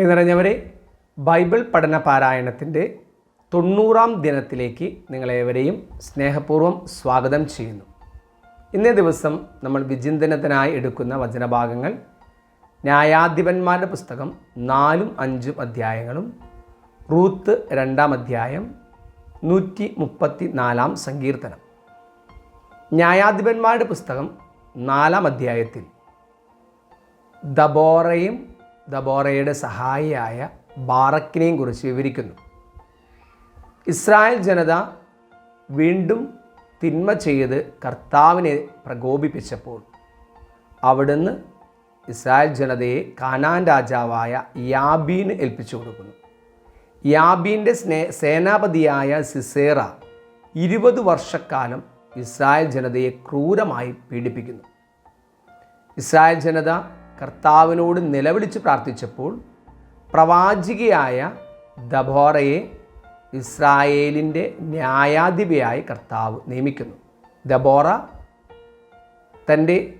പ്രിയ നിറഞ്ഞവരെ Bible പഠന പാരായണത്തിന്റെ തൊണ്ണൂറാം ദിനത്തിലേക്ക് നിങ്ങളേവരെയും സ്നേഹപൂർവം സ്വാഗതം ചെയ്യുന്നു. ഇന്നേ ദിവസം നമ്മൾ വിചിന്തനത്തിനായി എടുക്കുന്ന വചനഭാഗങ്ങൾ ന്യായാധിപന്മാരുടെ പുസ്തകം നാലും അഞ്ചും അധ്യായങ്ങളും റൂത്ത് രണ്ടാം അധ്യായം നൂറ്റി മുപ്പത്തി നാലാം സങ്കീർത്തനം. ന്യായാധിപന്മാരുടെ പുസ്തകം നാലാം അധ്യായത്തിൽ ദബോറയും ദബോറയുടെ സഹായിയായ ബാറക്കിനെയും കുറിച്ച് വിവരിക്കുന്നു. ഇസ്രായേൽ ജനത വീണ്ടും തിന്മ ചെയ്ത് കർത്താവിനെ പ്രകോപിപ്പിച്ചപ്പോൾ അവിടുന്ന് ഇസ്രായേൽ ജനതയെ കാനാൻ രാജാവായ യാബീന് ഏൽപ്പിച്ചു കൊടുക്കുന്നു. യാബീന്റെ സ്നേ സേനാപതിയായ സിസേറ ഇരുപത് വർഷക്കാലം ഇസ്രായേൽ ജനതയെ ക്രൂരമായി പീഡിപ്പിക്കുന്നു. ഇസ്രായേൽ ജനത കർത്താവിനോട് നിലവിളിച്ച് പ്രാർത്ഥിച്ചപ്പോൾ പ്രവാചികയായ ദബോറയെ ഇസ്രായേലിന്റെ ന്യായാധിപയായി കർത്താവ് നിയമിക്കുന്നു. ദബോറ തന്റെ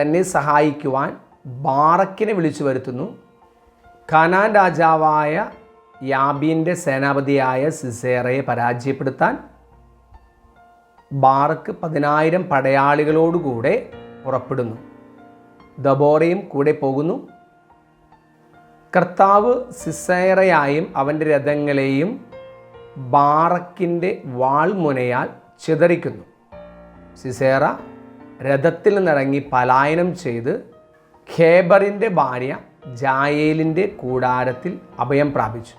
തന്നെ സഹായിക്കുവാൻ ബാറക്കിനെ വിളിച്ചു വരുത്തുന്നു. ഖനാൻ രാജാവായ യാബീന്റെ സേനാപതിയായ സിസേറയെ പരാജയപ്പെടുത്താൻ ബാറക്ക് പതിനായിരം പടയാളികളോടുകൂടെ പുറപ്പെടുന്നു. ദബോറയും കൂടെ പോകുന്നു. കർത്താവ് സിസേറയായും അവന്റെ രഥങ്ങളെയും ബാറക്കിന്റെ വാൾമുനയാൽ ചിതറിക്കുന്നു. സിസേറ രഥത്തിൽ നിന്നിറങ്ങി പലായനം ചെയ്ത് ഖേബറിന്റെ ഭാര്യ ജായേലിന്റെ കൂടാരത്തിൽ അഭയം പ്രാപിച്ചു.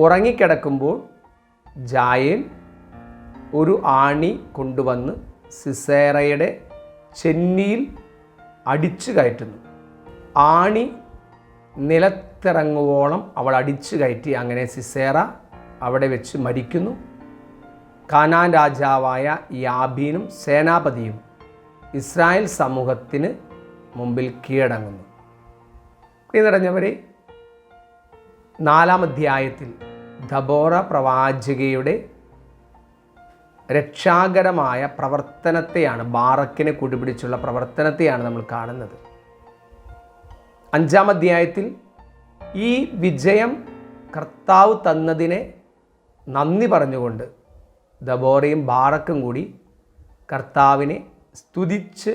ഉറങ്ങിക്കിടക്കുമ്പോൾ ജായേൽ ഒരു ആണി കൊണ്ടുവന്ന് സിസേറയുടെ ചെന്നിയിൽ അടിച്ചു കയറ്റുന്നു. ആണി നിലത്തിറങ്ങുവോളം അവൾ അടിച്ചു കയറ്റി അങ്ങനെ സിസേറ അവിടെ വെച്ച് മരിക്കുന്നു. കാനാൻ രാജാവായ യാബീനും സേനാപതിയും ഇസ്രായേൽ സമൂഹത്തിന് മുമ്പിൽ കീഴടങ്ങുന്നു. പ്രിയ നിറഞ്ഞവരെ നാലാം അധ്യായത്തിൽ ദബോറ പ്രവാചകയുടെ രക്ഷാകരമായ പ്രവർത്തനത്തെയാണ് ബാറക്കിനെ കുടിപിടിച്ചുള്ള പ്രവർത്തനത്തെയാണ് നമ്മൾ കാണുന്നത്. അഞ്ചാം അധ്യായത്തിൽ ഈ വിജയം കർത്താവ് തന്നതിനെ നന്ദി പറഞ്ഞുകൊണ്ട് ദബോറയും ബാറക്കും കൂടി കർത്താവിനെ സ്തുതിച്ച്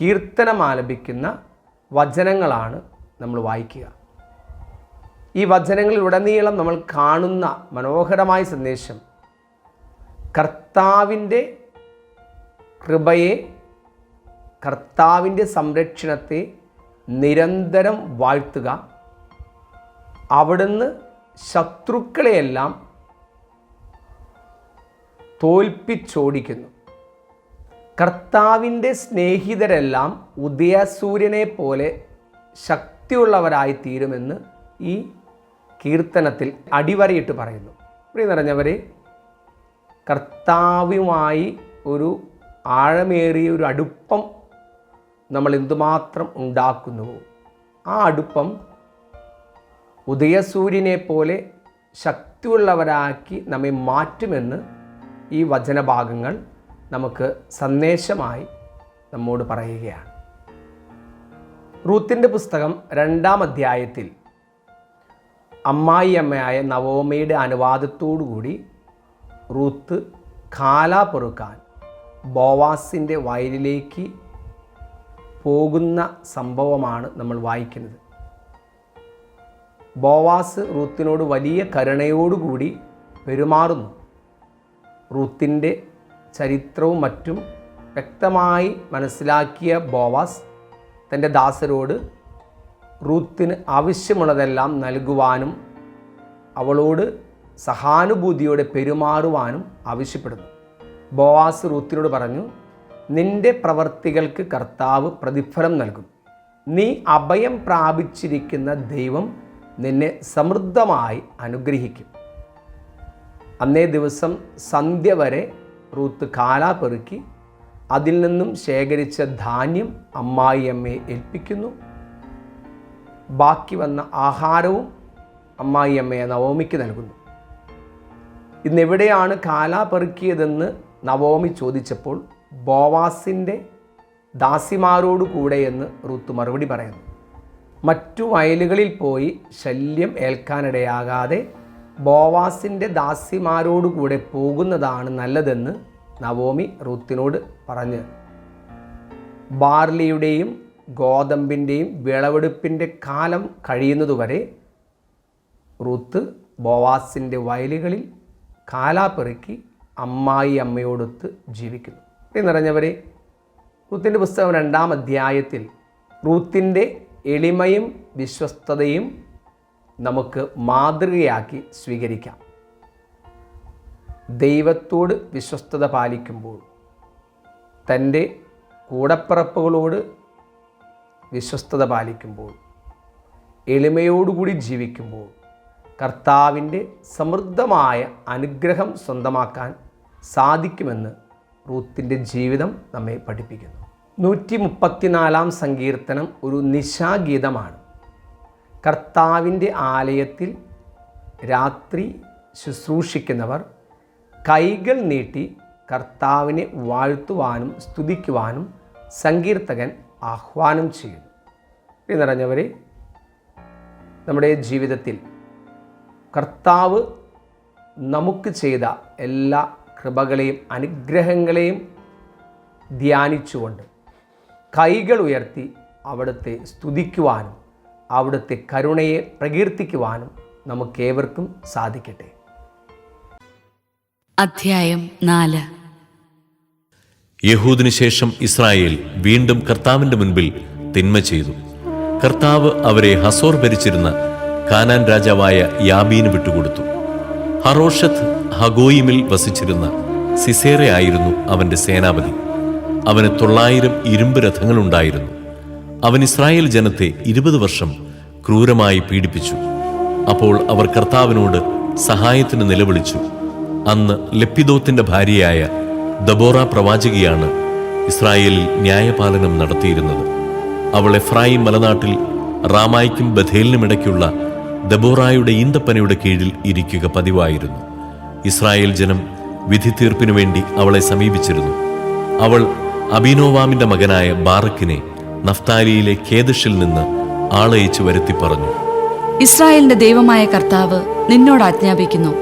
കീർത്തനമാലപിക്കുന്ന വചനങ്ങളാണ് നമ്മൾ വായിക്കുക. ഈ വചനങ്ങളിലുടനീളം നമ്മൾ കാണുന്ന മനോഹരമായ സന്ദേശം കർത്താവിന്റെ കൃപയെ കർത്താവിന്റെ സംരക്ഷണത്തെ നിരന്തരം വാഴ്ത്തുക. അവിടുന്ന് ശത്രുക്കളെയെല്ലാം തോൽപ്പിച്ചോടിക്കുന്നു. കർത്താവിന്റെ സ്നേഹിതരെല്ലാം ഉദയസൂര്യനെ പോലെ ശക്തിയുള്ളവരായി തീരുമെന്ന് ഈ കീർത്തനത്തിൽ അടിവരയിട്ട് പറയുന്നു പ്രിയ നിറഞ്ഞവരെ കർത്താവുമായി ഒരു ആഴമേറിയ ഒരു അടുപ്പം നമ്മൾ എന്തുമാത്രം ഉണ്ടാക്കുന്നുവോ ആ അടുപ്പം ഉദയസൂര്യനെ പോലെ ശക്തിയുള്ളവരാക്കി നമ്മെ മാറ്റുമെന്ന് ഈ വചനഭാഗങ്ങൾ നമുക്ക് സന്ദേശമായി നമ്മോട് പറയുകയാണ്. റൂത്തിന്റെ പുസ്തകം രണ്ടാം അധ്യായത്തിൽ അമ്മായി അമ്മായിയമ്മയായ നവോമയുടെ അനുവാദത്തോടുകൂടി റൂത്ത് കാല പൊറുക്കാൻ ബോവാസിന്റെ വയലിലേക്ക് പോകുന്ന സംഭവമാണ് നമ്മൾ വായിക്കുന്നത്. ബോവാസ് റൂത്തിനോട് വലിയ കരുണയോടുകൂടി പെരുമാറുന്നു. റൂത്തിന്റെ ചരിത്രവും മറ്റും വ്യക്തമായി മനസ്സിലാക്കിയ ബോവാസ് തന്റെ ദാസരോട് റൂത്തിന് ആവശ്യമുള്ളതെല്ലാം നൽകുവാനും അവളോട് സഹാനുഭൂതിയോടെ പെരുമാറുവാനും ആവശ്യപ്പെടുന്നു. ബോവാസ് റൂത്തിനോട് പറഞ്ഞു നിന്റെ പ്രവർത്തികൾക്ക് കർത്താവ് പ്രതിഫലം നൽകും. നീ അഭയം പ്രാപിച്ചിരിക്കുന്ന ദൈവം നിന്നെ സമൃദ്ധമായി അനുഗ്രഹിക്കും. അന്നേ ദിവസം സന്ധ്യ വരെ റൂത്ത് കാലാ പെറുക്കി അതിൽ നിന്നും ശേഖരിച്ച ധാന്യം അമ്മായിയമ്മയെ ഏൽപ്പിക്കുന്നു. ബാക്കി വന്ന ആഹാരവും അമ്മായിയമ്മയെ നവോമിക്ക് നൽകുന്നു. ഇന്നെവിടെയാണ് കാല പെറുക്കിയതെന്ന് നവോമി ചോദിച്ചപ്പോൾ ബോവാസിന്റെ ദാസിമാരോട് കൂടെയെന്ന് റുത്ത് മറുപടി പറയുന്നു. മറ്റു വയലുകളിൽ പോയി ശല്യം ഏൽക്കാനിടയാകാതെ ബോവാസിന്റെ ദാസിമാരോടുകൂടെ പോകുന്നതാണ് നല്ലതെന്ന് നവോമി റൂത്തിനോട് പറഞ്ഞ്. ബാർലിയുടെയും ഗോതമ്പിന്റെയും വിളവെടുപ്പിന്റെ കാലം കഴിയുന്നതുവരെ റൂത്ത് ബോവാസിന്റെ വയലുകളിൽ കാലാപ്പെറുക്കി അമ്മായി അമ്മയോടൊത്ത് ജീവിക്കുന്നു. ഇത് നിറഞ്ഞവരെ റൂത്തിന്റെ പുസ്തകം രണ്ടാം അധ്യായത്തിൽ റൂത്തിന്റെ എളിമയും വിശ്വസ്തതയും നമുക്ക് മാതൃകയാക്കി സ്വീകരിക്കാം. ദൈവത്തോട് വിശ്വസ്തത പാലിക്കുമ്പോൾ തന്റെ കൂടപ്പിറപ്പുകളോട് വിശ്വസ്തത പാലിക്കുമ്പോൾ എളിമയോടുകൂടി ജീവിക്കുമ്പോൾ കർത്താവിന്റെ സമൃദ്ധമായ അനുഗ്രഹം സ്വന്തമാക്കാൻ സാധിക്കുമെന്ന് റൂത്തിന്റെ ജീവിതം നമ്മെ പഠിപ്പിക്കുന്നു. നൂറ്റി മുപ്പത്തിനാലാം സങ്കീർത്തനം ഒരു നിശാഗീതമാണ്. കർത്താവിന്റെ ആലയത്തിൽ രാത്രി ശുശ്രൂഷിക്കുന്നവർ കൈകൾ നീട്ടി കർത്താവിനെ വാഴ്ത്തുവാനും സ്തുതിക്കുവാനും സങ്കീർത്തകൻ ആഹ്വാനം ചെയ്യുന്നു. നിറഞ്ഞവരെ നമ്മുടെ ജീവിതത്തിൽ കർത്താവ് നമുക്ക് ചെയ്ത എല്ലാ കൃപകളെയും അനുഗ്രഹങ്ങളെയും ധ്യാനിച്ചുകൊണ്ട് കൈകൾ ഉയർത്തി അവിടുത്തെ സ്തുതിക്കുവാനും അവിടുത്തെ കരുണയെ പ്രകീർത്തിക്കുവാനും നമുക്കേവർക്കും സാധിക്കട്ടെ. അധ്യായം നാല്. യഹൂദിനു ശേഷം ഇസ്രായേൽ വീണ്ടും കർത്താവിന്റെ മുൻപിൽ തിന്മ ചെയ്തു. കർത്താവ് അവരെ ഹസോർ ഭരിച്ചിരുന്ന കാനാൻ രാജാവായ യാബീന് വിട്ടുകൊടുത്തു. ഹറോഷത്ത് ഹഗോയിമിൽ വസിച്ചിരുന്ന സിസേറെ ആയിരുന്നു അവന്റെ സേനാപതി. അവന് തൊള്ളായിരം ഇരുമ്പ് രഥങ്ങളുണ്ടായിരുന്നു. അവൻ ഇസ്രായേൽ ജനത്തെ ഇരുപത് വർഷം ക്രൂരമായി പീഡിപ്പിച്ചു. അപ്പോൾ അവർ കർത്താവിനോട് സഹായത്തിന് നിലവിളിച്ചു. അന്ന് ലപ്പിദോത്തിന്റെ ഭാര്യയായ ദബോറ പ്രവാചകിയാണ് ഇസ്രായേലിൽ ന്യായപാലനം നടത്തിയിരുന്നത്. അവൾ എഫ്രായിം മലനാട്ടിൽ റാമായ്ക്കും ബഥേലിനുമിടയ്ക്കുള്ള ദബോറായുടെ ഈന്തപ്പനയുടെ കീഴിൽ ഇരിക്കുക പതിവായിരുന്നു. ഇസ്രായേൽ ജനം വിധി തീർപ്പിനു വേണ്ടി അവളെ സമീപിച്ചിരുന്നു. അവൾ അബിനോവാമിന്റെ മകനായ ബാറക്കിനെ നഫ്താലിയിലെ കേദഷിൽ നിന്ന് ആളയച്ചു വരുത്തി പറഞ്ഞു. ഇസ്രായേലിന്റെ ദൈവമായ കർത്താവ് നിന്നോട് ആജ്ഞാപിക്കുന്നു.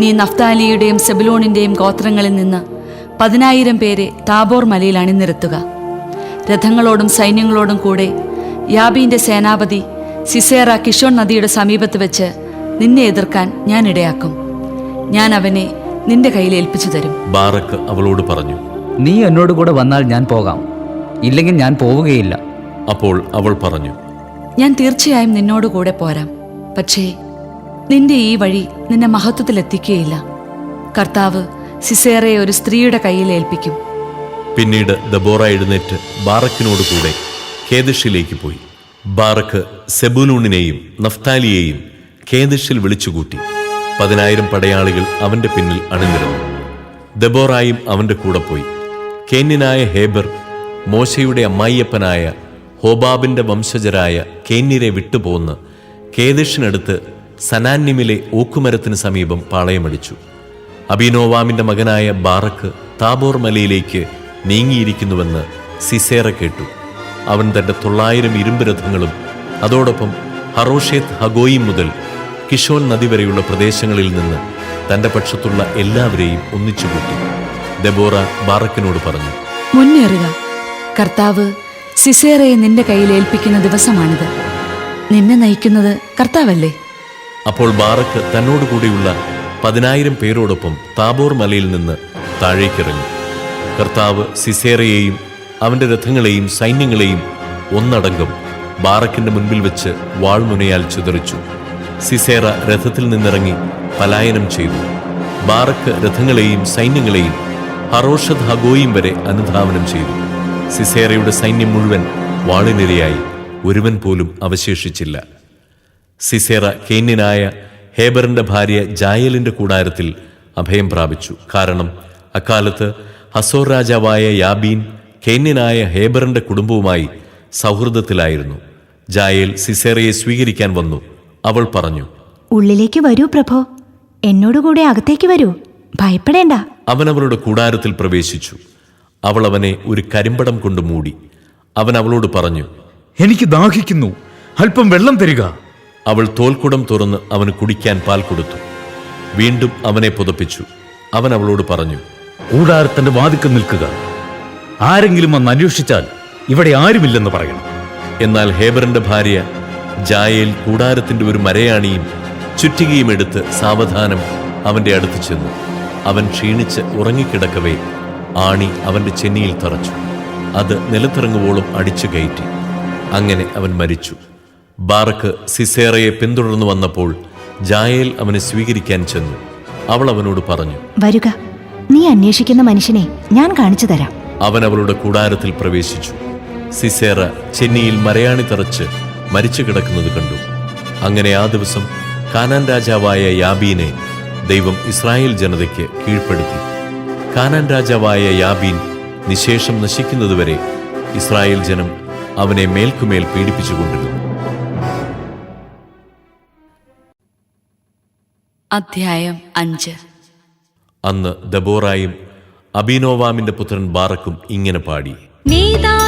നീ നഫ്താലിയുടെയും സെബിലോണിന്റെയും ഗോത്രങ്ങളിൽ നിന്ന് പതിനായിരം പേരെ താബോർ മലയിൽ അണിനിരത്തുക. രഥങ്ങളോടും സൈന്യങ്ങളോടും കൂടെ യാബിന്റെ സേനാപതി സിസേറ കിഷോൺ നദിയുടെ സമീപത്ത് വെച്ച് നിന്നെ എതിർക്കാൻ ഞാൻ ഇടയാക്കും. ഞാൻ അവനെ നിന്റെ കയ്യിൽ ഏൽപ്പിച്ചു തരും. ബാറക്ക് അവളോട് പറഞ്ഞു നീ എന്നോട് കൂടെ വന്നാൽ ഞാൻ പോകാം. ഇല്ലെങ്കിൽ ഞാൻ പോവുകയില്ല. അപ്പോൾ അവൾ പറഞ്ഞു ഞാൻ തീർച്ചയായും നിന്നോട് കൂടെ പോരാം. പക്ഷേ നിന്റെ ഈ വഴി നിന്നെ മഹത്വത്തിലെത്തിക്കുകയില്ല കർത്താവ് സിസേറയെ ഒരു സ്ത്രീയുടെ കയ്യിൽ ഏൽപ്പിക്കും. പിന്നീട് ദബോറ എഴുന്നേറ്റ് ബാറക്കിനോട് കൂടെ കേദഷിലേക്ക് പോയി. ബാറക്ക് സെബുലൂണിനെയും നഫ്താലിയെയും കേദിഷിൽ വിളിച്ചുകൂട്ടി. പതിനായിരം പടയാളികൾ അവന്റെ പിന്നിൽ അണിനിരന്നു. ദബോറായും അവന്റെ കൂടെ പോയി. കേന്യനായ ഹേബർ മോശയുടെ അമ്മായിയപ്പനായ ഹോബാബിന്റെ വംശജരായ കേന്യരെ വിട്ടുപോന്ന് കേദിഷിനടുത്ത് സനാന്യമിലെ ഓക്കുമരത്തിന് സമീപം പാളയമടിച്ചു. അബിനോവാമിന്റെ മകനായ ബാറക്ക് താബോർ മലയിലേക്ക് നീങ്ങിയിരിക്കുന്നുവെന്ന് സിസേറ കേട്ടു. അവൻ തന്റെ തൊള്ളായിരം ഇരുമ്പ് രഥങ്ങളും അതോടൊപ്പം ഹറോഷേത്ത് ഹഗോയി മുതൽ കിഷോൻ നദി വരെയുള്ള പ്രദേശങ്ങളിൽ നിന്ന് തന്റെ പക്ഷത്തുള്ള എല്ലാവരെയും ഒന്നിച്ചുകൂട്ടി. ദബോറ ബാറക്കിനോട് പറഞ്ഞു മുന്നേറുക. കർത്താവ് സിസേറയെ നിന്റെ കയ്യിൽ ഏൽപ്പിക്കുന്ന ദിവസമാണിത്. നിന്നെ നയിക്കുന്നത് കർത്താവല്ലേ? അപ്പോൾ ബാറക്ക് തന്നോട് കൂടിയുള്ള പതിനായിരം പേരോടൊപ്പം താബോർ മലയിൽ നിന്ന് താഴേക്കിറങ്ങി. കർത്താവ് സിസേറയെയും അവന്റെ രഥങ്ങളെയും സൈന്യങ്ങളെയും ഒന്നടങ്കം ബാറക്കിന്റെ മുൻപിൽ വെച്ച് വാൾമുനയാൽ ചിതറിച്ചു. സിസേറ രഥത്തിൽ നിന്നിറങ്ങി പലായനം ചെയ്തു. ബാറക്ക് രഥങ്ങളെയും സൈന്യങ്ങളെയും ഹറോഷദ് ഹഗോയും വരെ അനുധാവനം ചെയ്തു. സിസേറയുടെ സൈന്യം മുഴുവൻ വാളിനിരയായി. ഒരുവൻ പോലും അവശേഷിച്ചില്ല. സിസേറ കേന്യനായ ഹേബറിന്റെ ഭാര്യ ജായലിന്റെ കൂടാരത്തിൽ അഭയം പ്രാപിച്ചു. കാരണം അക്കാലത്ത് ഹസോർ രാജാവായ യാബീൻ കേന്യനായ ഹേബറിന്റെ കുടുംബവുമായി സൗഹൃദത്തിലായിരുന്നു. ജായേൽ സിസേറയെ സ്വീകരിക്കാൻ വന്നു. അവൾ പറഞ്ഞു ഉള്ളിലേക്ക് വരൂ പ്രഭോ. എന്നോടുകൂടെ അകത്തേക്ക് വരൂ. ഭയപ്പെടേണ്ട. അവൻ അവളുടെ കൂടാരത്തിൽ പ്രവേശിച്ചു. അവൾ അവനെ ഒരു കരിമ്പടം കൊണ്ട് മൂടി. അവൻ അവളോട് പറഞ്ഞു എനിക്ക് ദാഹിക്കുന്നു. അല്പം വെള്ളം തരിക. അവൾ തോൽക്കുടം തുറന്ന് അവന് കുടിക്കാൻ പാൽ കൊടുത്തു. വീണ്ടും അവനെ പുതപ്പിച്ചു. അവൻ അവളോട് പറഞ്ഞു കൂടാരത്തിന്റെ വാതിക്കൽ നിൽക്കുക. ആരെങ്കിലും വന്ന് അന്വേഷിച്ചാൽ ഇവിടെ ആരുമില്ലെന്ന് പറയണം. എന്നാൽ ഹേബറിന്റെ ഭാര്യ ജായേൽ കൂടാരത്തിന്റെ ഒരു മരയാണിയും ചുറ്റികയും എടുത്ത് സാവധാനം അവന്റെ അടുത്ത് ചെന്നു. അവൻ ക്ഷീണിച്ച് ഉറങ്ങിക്കിടക്കവേ ആണി അവന്റെ ചെന്നിയിൽ തറച്ചു. അത് നിലത്തിറങ്ങുവോളം അടിച്ചു കയറ്റി. അങ്ങനെ അവൻ മരിച്ചു. ബാർക്ക് സിസേറയെ പിന്തുടർന്നു വന്നപ്പോൾ ജായേൽ അവനെ സ്വീകരിക്കാൻ ചെന്നു. അവൾ അവനോട് പറഞ്ഞു വരിക. നീ അന്വേഷിക്കുന്ന മനുഷ്യനെ ഞാൻ കാണിച്ചു തരാം. അവൻ അവളുടെ കൂടാരത്തിൽ പ്രവേശിച്ചു. സിസേറ ചെന്നിയിൽ മരയാണി തറച്ച് മരിച്ചു കിടക്കുന്നത് കണ്ടു. അങ്ങനെ ആ ദിവസം കാനാൻ രാജാവായ യാബീനെ ദൈവം ഇസ്രായേൽ ജനതയ്ക്ക് കീഴ്പ്പെടുത്തി. കാനാൻ രാജാവായ യാബീൻ നിശേഷം നശിക്കുന്നതുവരെ ഇസ്രായേൽ ജനം അവനെ മേൽക്കുമേൽ പീഡിപ്പിച്ചുകൊണ്ടിരുന്നു. അധ്യായം അഞ്ച്. അന്ന് ദബോറായും അബിനോവാമിന്റെ പുത്രൻ ബാറക്കും ഇങ്ങനെ പാടി. നേതാക്കന്മാർ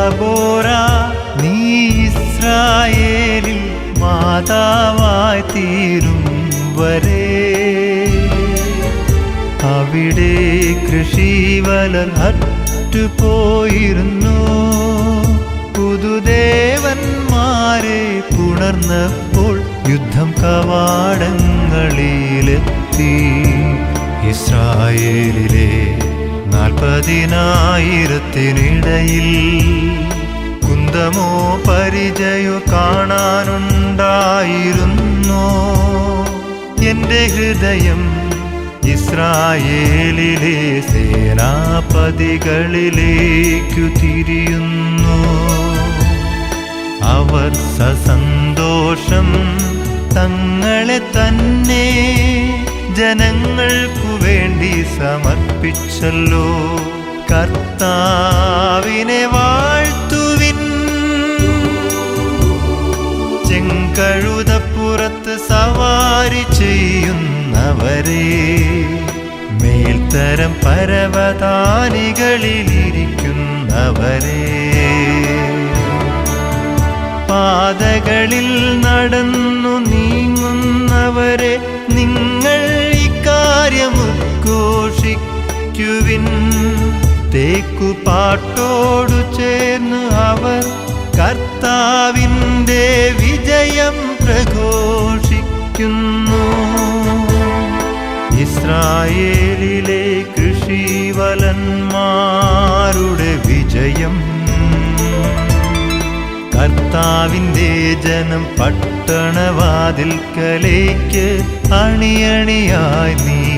ദബോര നീ ഇസ്രായേലിൽ മാതാവായി തീരും വരെ. അവിടെ കൃഷിവലർ അറ്റുപോയിരുന്നു. പുതുദേവന്മാരെ പുണർന്നപ്പോൾ യുദ്ധം കവാടങ്ങളിലെത്തി. ഇസ്രായേലിലെ നാൽപ്പതിനായിരത്തിനിടയിൽ കുന്തമോ പരിചയോ കാണാനുണ്ടായിരുന്നോ? എന്റെ ഹൃദയം ഇസ്രായേലിലെ സേനാപതികളിലേക്കു തിരിയുന്നു. അവർ സസന്തോഷം തങ്ങളെ തന്നെ ജനങ്ങൾക്കു വേണ്ടി സമർപ്പിച്ചല്ലോ. കർത്താവിനെ വാഴ്ത്തുവിൻ. ചെങ്കഴുതപ്പുറത്ത് സവാരി ചെയ്യുന്നവരെ മേൽത്തരം പരവതാനികളിലിരിക്കുന്നവരെ. പാതകളിൽ നടന്നു നീങ്ങുന്നവരെ നിങ്ങൾ തേക്കു തേക്കുപാട്ടോടു ചേർന്ന് അവർ കർത്താവിന്റെ വിജയം പ്രഘോഷിക്കുന്നു. ഇസ്രായേലിലെ കൃഷിവലന്മാരുടെ വിജയം. കർത്താവിന്റെ ജനം പട്ടണവാതിൽക്കലേക്ക് അണിയണിയായി നീങ്ങി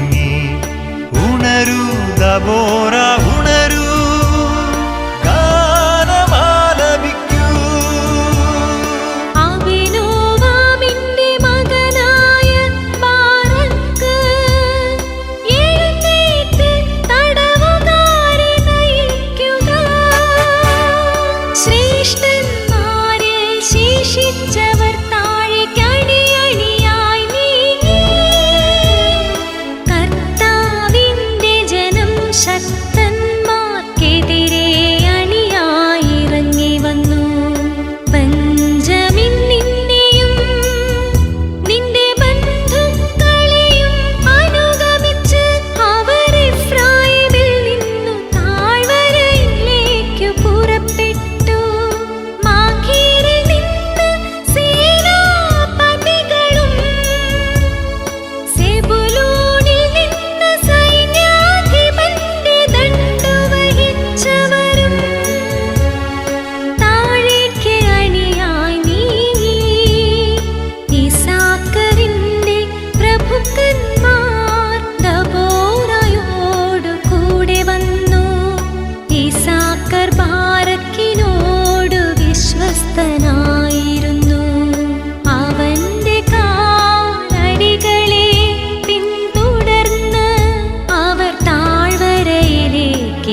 ഉണരൂ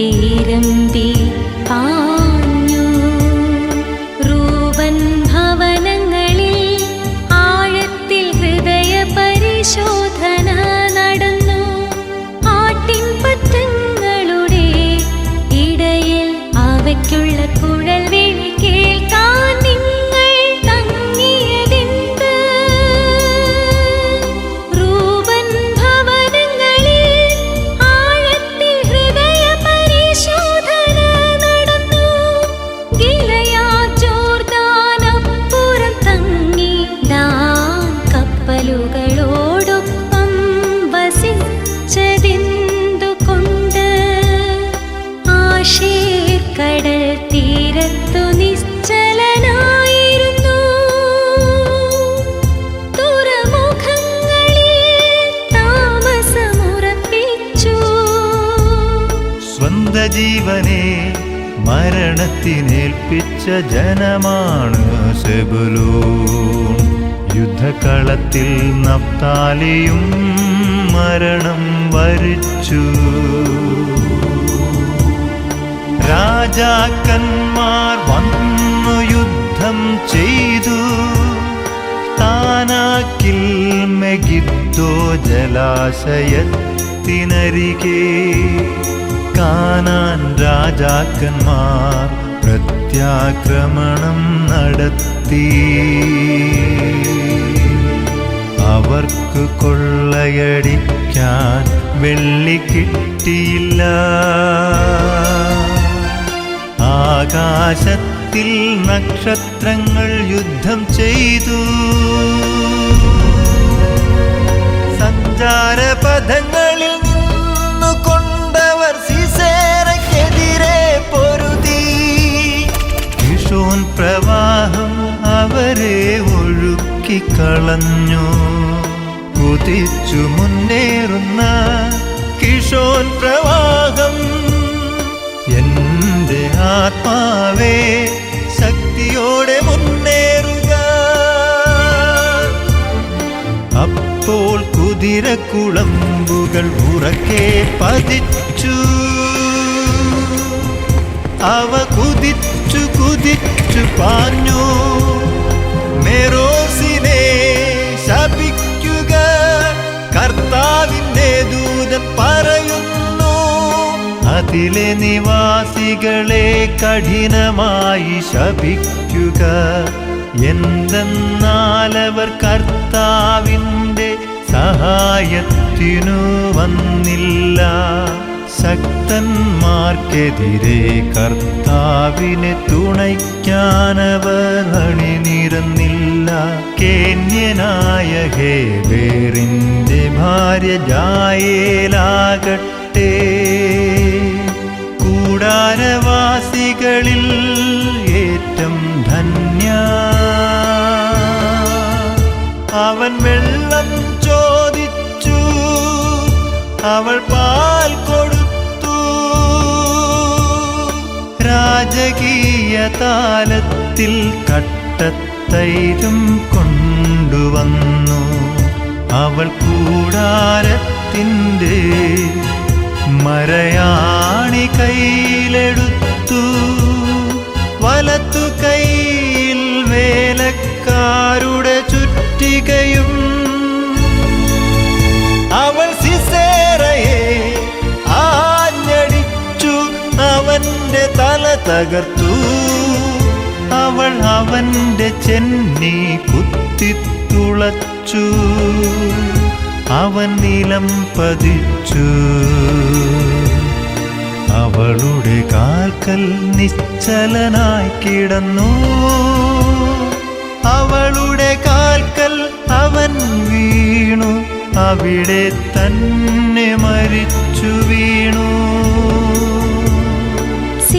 ஈரம் ജീവനെ മരണത്തിനേൽപ്പിച്ച ജനമാണ് സെബുലൂൺ. നപ്താലിയും മരണം വരിച്ചു. രാജാക്കന്മാർ വന്നു യുദ്ധം ചെയ്തു. താനാക്കിൽ മെഗിദ്ദോ ജലാശയത്തിനരികെ കാനാൻ രാജാക്കന്മാർ പ്രത്യാക്രമണം നടത്തി. അവർക്ക് കൊള്ളയടിക്കാൻ വെള്ളി കിട്ടിയില്ല. ആകാശത്തിൽ നക്ഷത്രങ്ങൾ യുദ്ധം ചെയ്തു. സഞ്ചാരപഥങ്ങളിൽ നിന്നു പ്രവാഹം അവരെ ഒഴുക്കിക്കളഞ്ഞു കുതിച്ചു മുന്നേറുന്ന കിഷോൻ പ്രവാഹം എന്റെ ആത്മാവേ ശക്തിയോടെ മുന്നേറുക. അപ്പോൾ കുതിരക്കുളമ്പുകൾ ഉറക്കെ പതിച്ചു. അവ കുതിച്ചു കുതിച്ചു പാഞ്ഞു മെറോസിനെ ശപിക്കുക. കർത്താവിന്റെ ദൂതൻ പറയുന്നു അതിലെ നിവാസികളെ കഠിനമായി ശപിക്കുക. എന്തെന്നാലവർ കർത്താവിന്റെ സഹായത്തിനു വന്നില്ല. ശക്തന്മാർക്കെതിരെ കർത്താവിനെ തുണയ്ക്കാനവർ അണിനിരന്നില്ല കേന്യനായ ഹേബേറിന്റെ ഭാര്യ ജായേലാകട്ടെ. കൂടാരവാസികളിൽ ഏറ്റം ധന്യ. അവൻ വെള്ളം ചോദിച്ചു. അവൾ പാൽ താലത്തിൽ കട്ടത്തൈരും കൊണ്ടുവന്നു. അവൾ കൂടാരത്തിന്റെ മരയാണി കയ്യിലെടുത്തു. വലത്തു കയ്യിൽ വേലക്കാരുടെ ചുറ്റികയും തല തകർത്തു. അവൾ അവന്റെ ചെന്നി കുത്തിത്തുളച്ചു. അവൻ നിലം പതിച്ചു. അവളുടെ കാൽക്കൽ നിശ്ചലനായി കിടന്നു. അവളുടെ കാൽക്കൽ അവൻ വീണു. അവിടെ തന്നെ മരിച്ചു വീണു.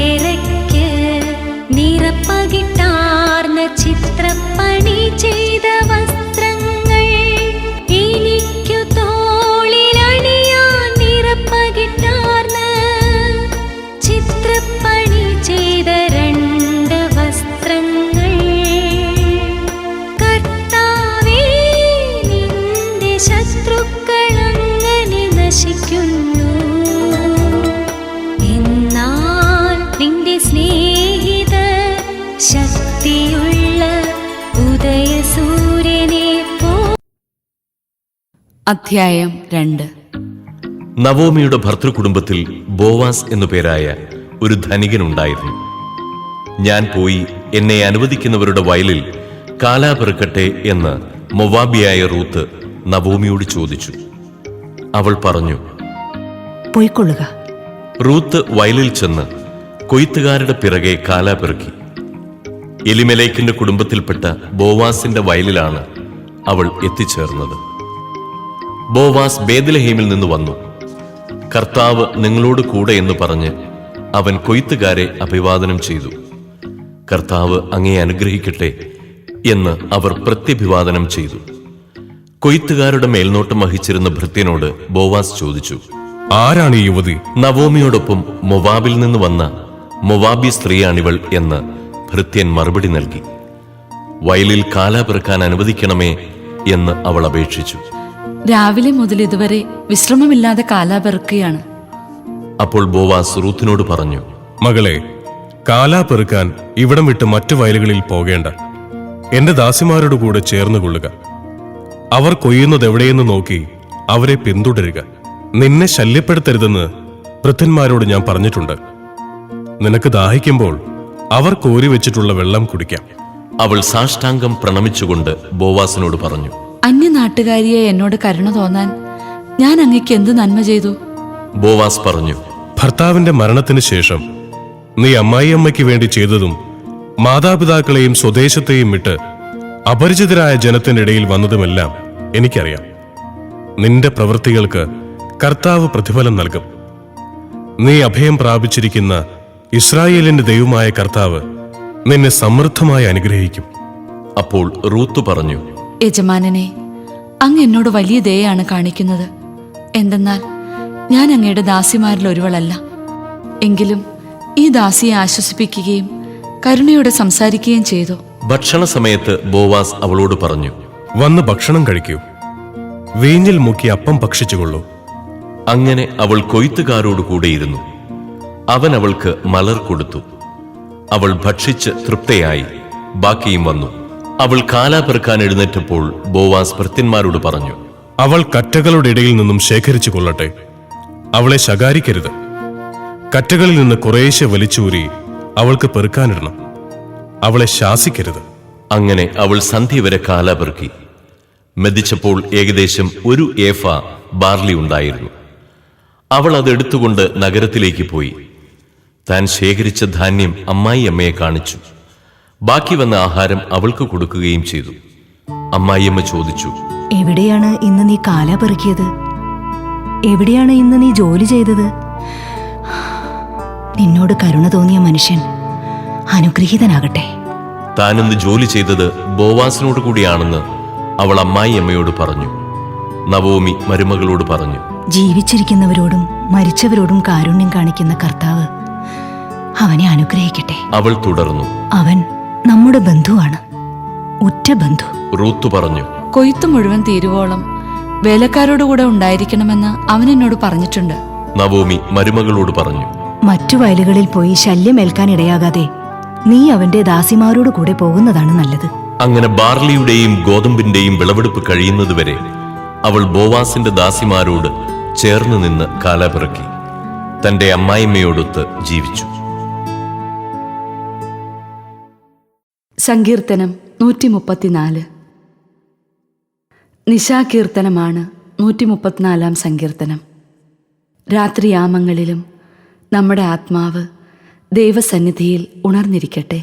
ஏறைக்கு நிரப்பகிட்டு അധ്യായം രണ്ട്. നവോമിയുടെ ഭർത്തൃകുടുംബത്തിൽ ബോവാസ് എന്നു പേരായ ഒരു ധനികനുണ്ടായിരുന്നു. ഞാൻ പോയി എന്നെ അനുവദിക്കുന്നവരുടെ വയലിൽ കാലാപെറുക്കട്ടെ എന്ന് മൊവാബിയായ റൂത്ത് നവോമിയോട് ചോദിച്ചു. അവൾ പറഞ്ഞു പോയിക്കൊള്ളുക. റൂത്ത് വയലിൽ ചെന്ന് കൊയ്ത്തുകാരുടെ പിറകെ കാലാപെറുക്കി എലിമലേക്കിന്റെ കുടുംബത്തിൽപ്പെട്ട ബോവാസിന്റെ വയലിലാണ് അവൾ എത്തിച്ചേർന്നത്. ബോവാസ് ബേദലഹേമിൽ നിന്ന് വന്നു. കർത്താവ് നിങ്ങളോട് കൂടെ എന്ന് പറഞ്ഞ് അവൻ കൊയ്ത്തുകാരെ അഭിവാദനം ചെയ്തു. കർത്താവ് അങ്ങേ അനുഗ്രഹിക്കട്ടെ എന്ന് അവർ പ്രത്യഭിവാദനം ചെയ്തു. കൊയ്ത്തുകാരുടെ മേൽനോട്ടം വഹിച്ചിരുന്ന ഭൃത്യനോട് ബോവാസ് ചോദിച്ചു ആരാണ് ഈ യുവതി? നവോമിയോടൊപ്പം മൊവാബിൽ നിന്ന് വന്ന മൊവാബി സ്ത്രീയാണിവൾ എന്ന് ഭൃത്യൻ മറുപടി നൽകി. വയലിൽ കാലാപിറക്കാൻ അനുവദിക്കണമേ എന്ന് അവൾ അപേക്ഷിച്ചു. രാവിലെ മുതൽ ഇതുവരെ വിശ്രമമില്ലാതെ കാലാപെറുക്കുകയാണ്. അപ്പോൾ ബോവാസ് റൂത്തിനോട് പറഞ്ഞു മകളെ കാലാപെറുക്കാൻ ഇവിടം വിട്ട് മറ്റു വയലുകളിൽ പോകേണ്ട. എന്റെ ദാസിമാരോട് കൂടെ ചേർന്ന് കൊള്ളുക. അവർ കൊയ്യുന്നത് എവിടെയെന്ന് നോക്കി അവരെ പിന്തുടരുക. നിന്നെ ശല്യപ്പെടുത്തരുതെന്ന് വൃദ്ധന്മാരോട് ഞാൻ പറഞ്ഞിട്ടുണ്ട്. നിനക്ക് ദാഹിക്കുമ്പോൾ അവർ കോരി വെച്ചിട്ടുള്ള വെള്ളം കുടിക്കാം. അവൾ സാഷ്ടാംഗം പ്രണമിച്ചുകൊണ്ട് ബോവാസിനോട് പറഞ്ഞു അന്യനാട്ടുകാരിയെ എന്നോട് കരുണ തോന്നാൻ ഞാൻ അങ്ങക്ക് എന്ത് നന്മ ചെയ്തു? ബോവാസ് പറഞ്ഞു ഭർത്താവിന്റെ മരണത്തിന് ശേഷം നീ അമ്മായിയമ്മയ്ക്ക് വേണ്ടി ചെയ്തതും മാതാപിതാക്കളെയും സ്വദേശത്തെയും വിട്ട് അപരിചിതരായ ജനത്തിന്റെ ഇടയിൽ വന്നതുമെല്ലാം എനിക്കറിയാം. നിന്റെ പ്രവൃത്തികൾക്ക് കർത്താവ് പ്രതിഫലം നൽകും. നീ അഭയം പ്രാപിച്ചിരിക്കുന്ന ഇസ്രായേലിന്റെ ദൈവമായ കർത്താവ് നിന്നെ സമൃദ്ധമായി അനുഗ്രഹിക്കും. അപ്പോൾ റൂത്ത് പറഞ്ഞു യജമാനനെ അങ്ങ് എന്നോട് വലിയ ദയാണ് കാണിക്കുന്നത്. എന്തെന്നാൽ ഞാൻ അങ്ങയുടെ ദാസിമാരിൽ ഒരുവളല്ല. എങ്കിലും ഈ ദാസിയെ ആശ്വസിപ്പിക്കുകയും കരുണയോടെ സംസാരിക്കുകയും ചെയ്തു. ഭക്ഷണ സമയത്ത് ബോവാസ് അവളോട് പറഞ്ഞു വന്ന് ഭക്ഷണം കഴിക്കൂ. വീഞ്ഞിൽ മുക്കി അപ്പം ഭക്ഷിച്ചുകൊള്ളൂ. അങ്ങനെ അവൾ കൊയ്ത്തുകാരോട് കൂടെയിരുന്നു അവൻ അവൾക്ക് മലർ കൊടുത്തു. അവൾ ഭക്ഷിച്ച് തൃപ്തയായി. ബാക്കിയും വന്നു. അവൾ കാലാപെറുക്കാൻ എഴുന്നേറ്റപ്പോൾ ബോവാസ് ഭൃത്യന്മാരോട് പറഞ്ഞു അവൾ കറ്റകളുടെ ഇടയിൽ നിന്നും ശേഖരിച്ചു കൊള്ളട്ടെ. അവളെ ശകാരിക്കരുത്. കറ്റകളിൽ നിന്ന് കുറേശ്ശെ വലിച്ചൂരി അവൾക്ക് പെറുക്കാനിടണം. അവളെ ശാസിക്കരുത്. അങ്ങനെ അവൾ സന്ധ്യ വരെ കാലാപെറുക്കി മെതിച്ചപ്പോൾ ഏകദേശം ഒരു ഏഫ ബാർലി ഉണ്ടായിരുന്നു. അവൾ അതെടുത്തുകൊണ്ട് നഗരത്തിലേക്ക് പോയി. താൻ ശേഖരിച്ച ധാന്യം അമ്മായി അമ്മയെ കാണിച്ചു. ബാക്കി വന്ന ആഹാരം അവൾക്ക് കൊടുക്കുകയും ചെയ്തു. അമ്മായിയമ്മ ചോദിച്ചു എവിടെയാണ് ഇന്ന് നീ കാല പെറുക്കിയത്? എവിടെയാണ് ഇന്ന് നീ ജോലി ചെയ്തത്? നിന്നോട് കരുണ തോന്നിയ മനുഷ്യൻ അനുഗ്രഹീതനാകട്ടെ. താനിന്ന് ജോലി ചെയ്തത് ബോവാസിനോട് കൂടിയാണെന്ന് അവൾ അമ്മായിയമ്മയോട് പറഞ്ഞു. നവോമി മരുമകളോട് പറഞ്ഞു ജീവിച്ചിരിക്കുന്നവരോടും മരിച്ചവരോടും കാരുണ്യം കാണിക്കുന്ന കർത്താവ് അവനെ അനുഗ്രഹിക്കട്ടെ. അവൾ തുടർന്നു അവൻ നമ്മുടെ ബന്ധുവാണ്. ഉറ്റ ബന്ധു. റൂത്ത് പറഞ്ഞു. കൊയ്ത്ത് മുഴുവൻ തീരുവോളം വേലക്കാരോട് കൂടെ ഉണ്ടായിരിക്കണമെന്ന് അവൻ എന്നോട് പറഞ്ഞിട്ടുണ്ട്. നവോമി മരുമകളോട് പറഞ്ഞു. മറ്റു വയലുകളിൽ പോയി ശല്യമേൽക്കാൻ ഇടയാകാതെ നീ അവന്റെ ദാസിമാരോട് കൂടെ പോകുന്നതാണ് നല്ലത്. അങ്ങനെ ബാർലിയുടെയും ഗോതമ്പിന്റെയും വിളവെടുപ്പ് കഴിയുന്നതുവരെ അവൾ ബോവാസിന്റെ ദാസിമാരോട് ചേർന്ന് നിന്ന് കാലപിറക്കി തന്റെ അമ്മായിമ്മയോടൊത്ത് ജീവിച്ചു. സങ്കീർത്തനം നൂറ്റി മുപ്പത്തിനാല് നിശാകീർത്തനമാണ് നൂറ്റി മുപ്പത്തിനാലാം സങ്കീർത്തനം. രാത്രിയാമങ്ങളിലും നമ്മുടെ ആത്മാവ് ദൈവസന്നിധിയിൽ ഉണർന്നിരിക്കട്ടെ.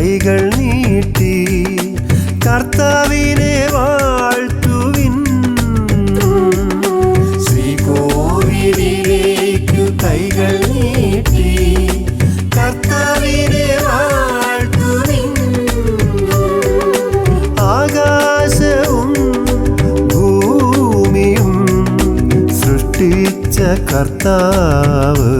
കൈകൾ നീട്ടി കർത്താവിനെ വാഴ്ത്തുവിൻ. ശ്രീകോവിലേക്കു കൈകൾ നീട്ടി കർത്താവിനെ വാഴ്ത്തുവിൻ. ആകാശവും ഭൂമിയും സൃഷ്ടിച്ച കർത്താവ്